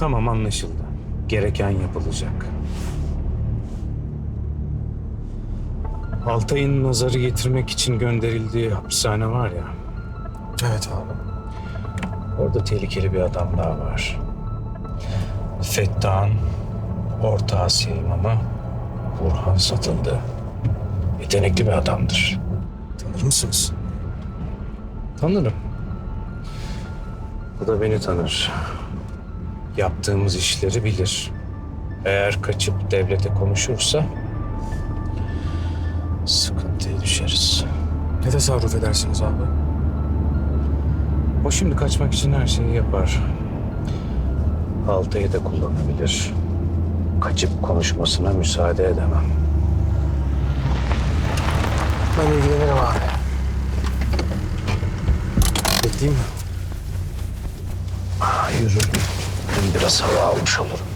Tamam anlaşıldı. Gereken yapılacak. Altay'ın nazarı getirmek için gönderildiği hapishane var ya. Evet abi. Orada tehlikeli bir adam daha var. Fettah'ın orta Asya imamı Burhan satıldı. Yetenekli bir adamdır. Tanır mısınız? Tanırım. O da beni tanır. Yaptığımız işleri bilir. Eğer kaçıp devlete konuşursa sıkıntıya düşeriz. Ne tasarruf edersiniz abi? O şimdi kaçmak için her şeyi yapar. Altay'ı da kullanabilir. Kaçıp konuşmasına müsaade edemem. Ben ilgilenirim abi. Bekleyeyim mi? Ha, yürürüm. Biraz hava almış olurum.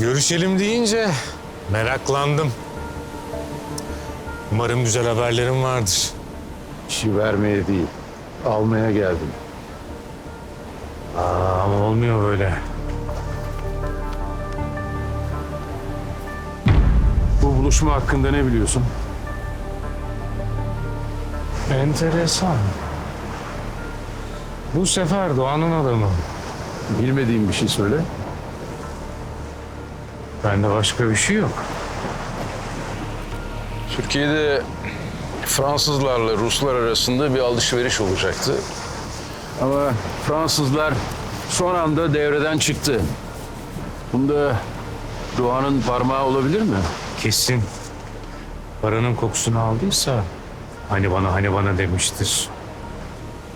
Görüşelim deyince meraklandım. Umarım güzel haberlerim vardır. İşi vermeye değil, almaya geldim. Aa, ama olmuyor böyle. Bu buluşma hakkında ne biliyorsun? Enteresan. Bu sefer Doğan'ın adamı. Bilmediğim bir şey söyle. Bende başka bir şey yok. Türkiye'de Fransızlarla Ruslar arasında bir alışveriş olacaktı. Ama Fransızlar son anda devreden çıktı. Bunda Doğan'ın parmağı olabilir mi? Kesin. Paranın kokusunu aldıysa hani bana hani bana demiştir.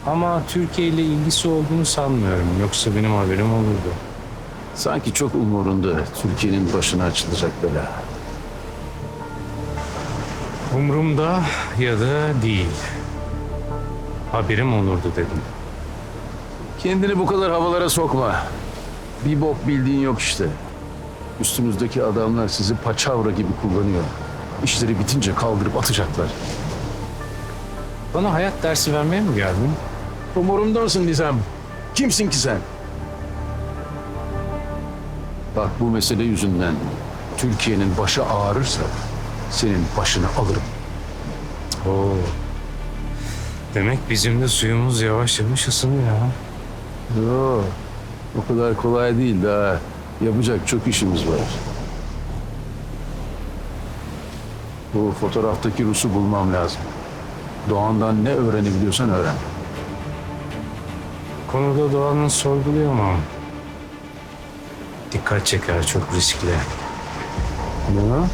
Ama Türkiye ile ilgisi olduğunu sanmıyorum. Yoksa benim haberim olurdu. Sanki çok umurunda Türkiye'nin başına açılacak bela. Umrumda ya da değil. Haberim olurdu dedim. Kendini bu kadar havalara sokma. Bir bok bildiğin yok işte. Üstünüzdeki adamlar sizi paçavra gibi kullanıyor. İşleri bitince kaldırıp atacaklar. Bana hayat dersi vermeye mi geldin? Umurumdasın Nizam. Kimsin ki sen? Bak bu mesele yüzünden Türkiye'nin başı ağrırsa senin başını alırım. Oo. Demek bizim de suyumuz yavaş yavaş ısınıyor ha. Yo, o kadar kolay değil daha. Yapacak çok işimiz var. Bu fotoğraftaki Rus'u bulmam lazım. Doğan'dan ne öğrenebiliyorsan öğren. Konuda Doğan'ın sorgulayamam. Dikkat çeker çok riskli. Ne?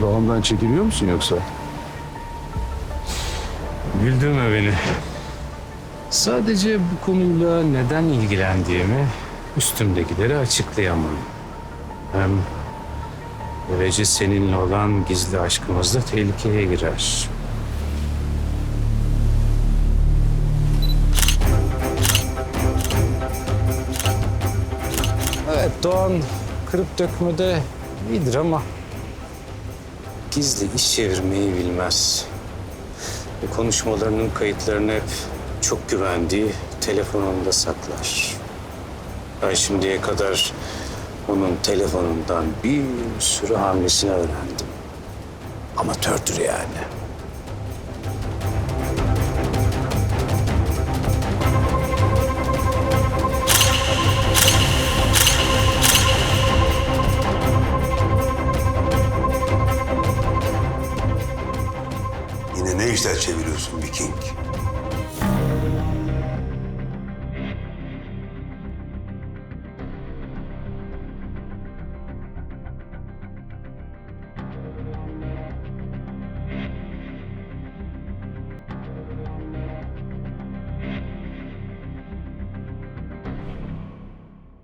Doğan'dan çekiliyor musun yoksa? Güldürme beni. Sadece bu konuyla neden ilgilendiğimi üstümdekileri açıklayamam. Hem böylece seninle olan gizli aşkımız da tehlikeye girer. Doğan kırıp dökmede iyidir ama gizli iş çevirmeyi bilmez. Bu konuşmalarının kayıtlarını hep çok güvendiği telefonunda saklar. Ben şimdiye kadar onun telefonundan bir sürü hamlesini öğrendim. Amatördür yani. İşler çeviriyorsun Viking?